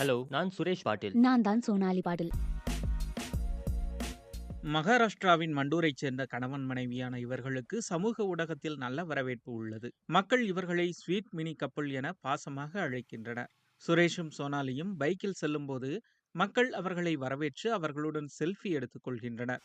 Hello நான் சுரேஷ் பாட்டில். நான் தான் சோனாலி பாட்டில். மகாராஷ்டிராவின் மண்டூரைச் சேர்ந்த கணவன் மனைவியான இவர்களுக்கு சமூக ஊடகத்தில் நல்ல வரவேற்பு உள்ளது. மக்கள் இவர்களை ஸ்வீட் மினி கப்பல் என பாசமாக அழைக்கின்றனர். சுரேஷும் சோனாலியும் பைக்கில் செல்லும்போது மக்கள் அவர்களை வரவேற்று அவர்களுடன் செல்ஃபி எடுத்துக் கொள்கின்றனர்.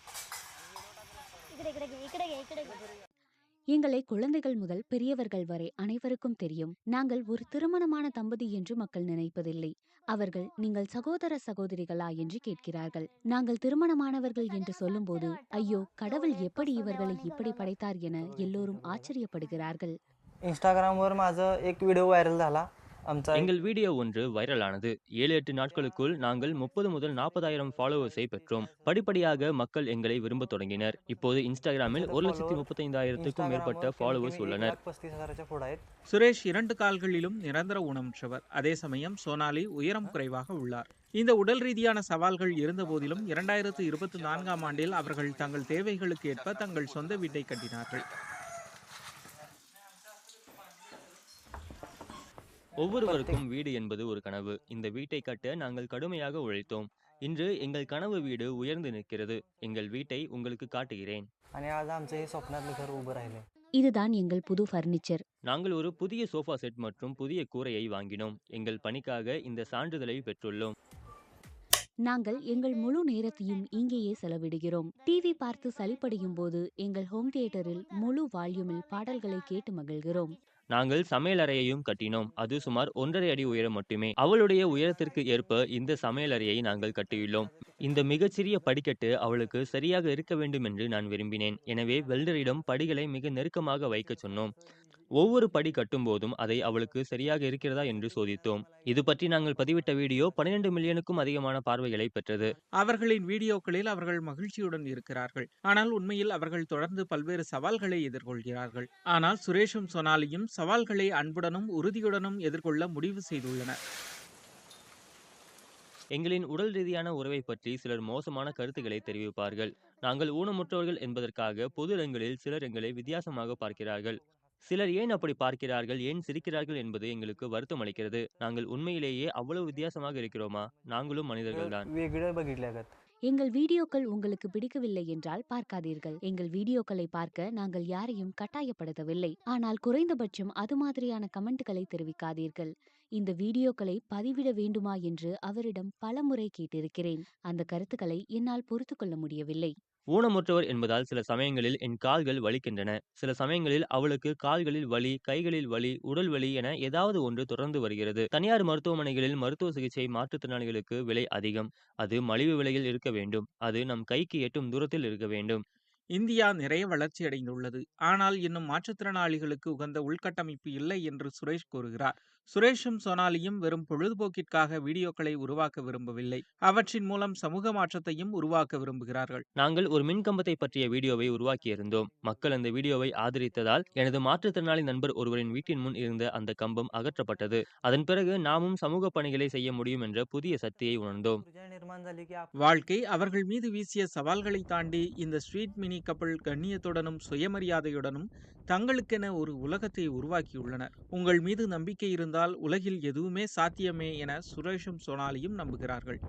எங்களை குழந்தைகள் முதல் பெரியவர்கள் வரை அனைவருக்கும் தெரியும் நாங்கள் ஒரு திருமணமான தம்பதி என்று மக்கள் நினைப்பதில்லை அவர்கள் நீங்கள் சகோதர சகோதரிகளா என்று கேட்கிறார்கள் நாங்கள் திருமணமானவர்கள் என்று சொல்லும்போது ஐயோ கடவுள் எப்படி இவர்களை இப்படி படைத்தார் என எல்லோரும் ஆச்சரியப்படுகிறார்கள் इंस्टाग्रामवर माझं एक व्हिडिओ व्हायरल झाला आमचा एक- எங்கள் வீடியோ ஒன்று வைரலானது ஏழு எட்டு நாட்களுக்குள் நாங்கள் முப்பது முதல் நாற்பதாயிரம் ஃபாலோவர்ஸை பெற்றோம் படிப்படியாக மக்கள் எங்களை விரும்பத் தொடங்கினர் இப்போது இன்ஸ்டாகிராமில் ஒரு லட்சத்தி முப்பத்தைந்தாயிரத்துக்கும் மேற்பட்ட Instagramवर ஃபாலோவர்ஸ் कमीत कमी உள்ளனர் एक लाख पस्तीस हजाराच्या पुढे आहेत சுரேஷ் இரண்டு கால்களிலும் நிரந்தர ஊனமுற்றவர் அதே சமயம் சோனாலி உயரம் குறைவாக உள்ளார் இந்த உடல் ரீதியான சவால்கள் இருந்தபோதிலும் இரண்டாயிரத்து இருபத்தி நான்காம் ஆண்டில் அவர்கள் தங்கள் தேவைகளுக்கு ஏற்ப தங்கள் சொந்த வீட்டை கட்டினார்கள் ஒவ்வொருவருக்கும் வீடு என்பது ஒரு கனவு. இந்த வீட்டை கட்ட நாங்கள் கடுமையாக உழைத்தோம். இன்று எங்கள் கனவு வீடு உயர்ந்து நிற்கிறது. எங்கள் வீட்டை உங்களுக்கு காட்டுகிறேன். இதுதான் எங்கள் புது ஃபர்னிச்சர் நாங்கள் ஒரு புதிய சோஃபா செட் மற்றும் புதிய கூரையை வாங்கினோம். எங்கள் பணிக்காக இந்த சான்றிதழை பெற்றுள்ளோம். நாங்கள் எங்கள் முழு நேரத்தையும் இங்கேயே செலவிடுகிறோம். டிவி பார்த்து சளிப்படையும் போது எங்கள் ஹோம் தியேட்டரில் முழு வால்யூமில் பாடல்களை கேட்டு மகிழ்கிறோம். நாங்கள் சமையலறையையும் கட்டினோம். அது சுமார் ஒன்றரை அடி உயரம் மட்டுமே. அவளுடைய உயரத்திற்கு ஏற்ப இந்த சமையலறையை நாங்கள் கட்டியுள்ளோம். இந்த மிகச்சிறிய படிக்கட்டு அவளுக்கு சரியாக இருக்க வேண்டும் என்று நான் விரும்பினேன். எனவே வெல்டரிடம் படிகளை மிக நெருக்கமாக வைக்கச் சொன்னோம். ஒவ்வொரு படி கட்டும் போதும் அதை அவளுக்கு சரியாக இருக்கிறதா என்று சோதித்தோம். இது பற்றி நாங்கள் பதிவிட்ட வீடியோ 12 மில்லியனுக்கும் அதிகமான பார்வைகளை பெற்றது. அவர்களின் வீடியோக்களில் அவர்கள் மகிழ்ச்சியுடன் இருக்கிறார்கள். ஆனால் உண்மையில் அவர்கள் தொடர்ந்து பல்வேறு சவால்களை எதிர்கொள்கிறார்கள். ஆனால் சுரேஷும் சோனாலியும் சவால்களை அன்புடனும் உறுதியுடனும் எதிர்கொள்ள முடிவு செய்துள்ளனர் எங்களின் உடல் ரீதியான உறவை பற்றி சிலர் மோசமான கருத்துக்களை தெரிவிப்பார்கள் நாங்கள் ஊனமுற்றவர்கள் என்பதற்காக பொது இடங்களில் சிலர் எங்களை வித்தியாசமாக பார்க்கிறார்கள் சிலர் ஏன் அப்படி பார்க்கிறார்கள் ஏன் சிரிக்கிறார்கள் என்பது எங்களுக்கு வருத்தம் அளிக்கிறது நாங்கள் உண்மையிலேயே அவ்வளவு வித்தியாசமாக இருக்கிறோமா நாங்களும் மனிதர்கள் தான் எங்கள் வீடியோக்கள் உங்களுக்கு பிடிக்கவில்லை என்றால் பார்க்காதீர்கள். எங்கள் வீடியோக்களை பார்க்க நாங்கள் யாரையும் கட்டாயப்படுத்தவில்லை. ஆனால் குறைந்தபட்சம் அது மாதிரியான கமெண்ட்களை தெரிவிக்காதீர்கள். இந்த வீடியோக்களை பதிவிட வேண்டுமா என்று அவரிடம் பலமுறை கேட்டிருக்கிறேன். அந்த கருத்துக்களை என்னால் பொறுத்துக்கொள்ள முடியவில்லை. ஊனமுற்றவர் என்பதால் சில சமயங்களில் என் கால்கள் வலிக்கின்றன. சில சமயங்களில் அவளுக்கு கால்களில் வலி கைகளில் வலி உடல் வலி என ஏதாவது ஒன்று தொடர்ந்து வருகிறது. தனியார் மருத்துவமனைகளில் மருத்துவ சிகிச்சை மாற்றுத்திறனாளிகளுக்கு விலை அதிகம். அது மலிவு விலையில் இருக்க வேண்டும். அது நம் கைக்கு எட்டும் தூரத்தில் இருக்க வேண்டும். இந்தியா நிறைய வளர்ச்சி அடைந்துள்ளது. ஆனால் இன்னும் மாற்றுத்திறனாளிகளுக்கு உகந்த உள்கட்டமைப்பு இல்லை என்று சுரேஷ் கூறுகிறார். சுரேஷும் சோனாலியும் வெறும் பொழுதுபோக்கிற்காக வீடியோக்களை உருவாக்க விரும்பவில்லை. அவற்றின் மூலம் சமூக மாற்றத்தையும் உருவாக்க விரும்புகிறார்கள். நாங்கள் ஒரு மின்கம்பத்தை பற்றிய வீடியோவை உருவாக்கியிருந்தோம். மக்கள் அந்த வீடியோவை ஆதரித்ததால் எனது மாற்றுத்திறனாளி நண்பர் ஒருவரின் வீட்டின் முன் இருந்த அந்த கம்பம் அகற்றப்பட்டது. அதன் பிறகு நாமும் சமூக பணிகளை செய்ய முடியும் என்ற புதிய சக்தியை உணர்ந்தோம். வாழ்க்கை அவர்கள் மீது வீசிய சவால்களை தாண்டி இந்த ஸ்ட்ரீட் மினி கப்பல் கண்ணியத்துடனும் சுயமரியாதையுடனும் தங்களுக்கென ஒரு உலகத்தை உருவாக்கியுள்ளனர். உங்கள் மீது நம்பிக்கை இருந்தால் உலகில் எதுவுமே சாத்தியமே என சுரேஷும் சோனாலியும் நம்புகிறார்கள்.